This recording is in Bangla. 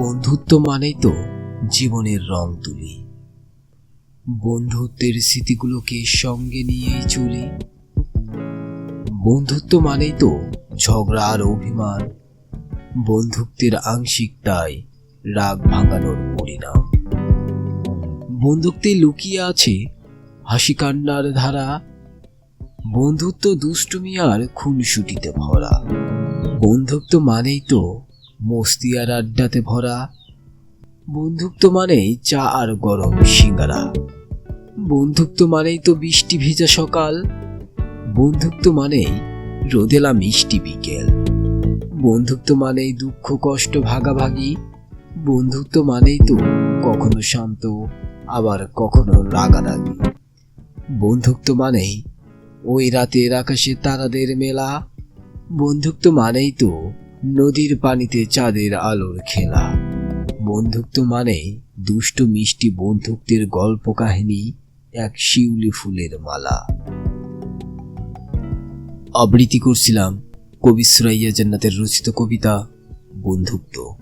বন্ধুত্ব মানেই তো জীবনের রং তুলি। বন্ধুত্বের স্মৃতিগুলোকে সঙ্গে নিয়েই চলি। বন্ধুত্ব মানেই তো ঝগড়া আর অভিমান। বন্ধুত্বের আংশিকতাই রাগ ভাঙানোর পরিণাম। বন্ধুত্বে লুকিয়ে আছে হাসি কান্নার ধারা। বন্ধুত্ব দুষ্টুমি আর খুনসুটিতে ভরা। বন্ধুত্ব মানেই তো মস্তি আর আড্ডাতে ভরা। বন্ধুত্ব মানেই চা আর গরম সিঙ্গারা। বন্ধুত্ব মানেই তো বৃষ্টি ভেজা সকাল। বন্ধুত্ব মানেই রোদেলা মিষ্টি বিকেল। বন্ধুত্ব মানেই দুঃখ, কষ্ট, ভাগাভাগি। বন্ধুত্ব মানেই তো কখনো শান্ত, আবার কখনো রাগারাগি। বন্ধুত্ব মানেই ওই রাতের আকাশে তারাদের মেলা। বন্ধুত্ব মানেই তো নদীর পানিতে চাঁদের আলোর খেলা। বন্ধুত্ব মানেই দুষ্ট মিষ্টি বন্ধুত্বের গল্প কাহিনী এক শিউলি ফুলের মালা। আবৃত্তি করছিলাম কবি সুরাইয়া জান্নাতের রচিত কবিতা, বন্ধুত্ব।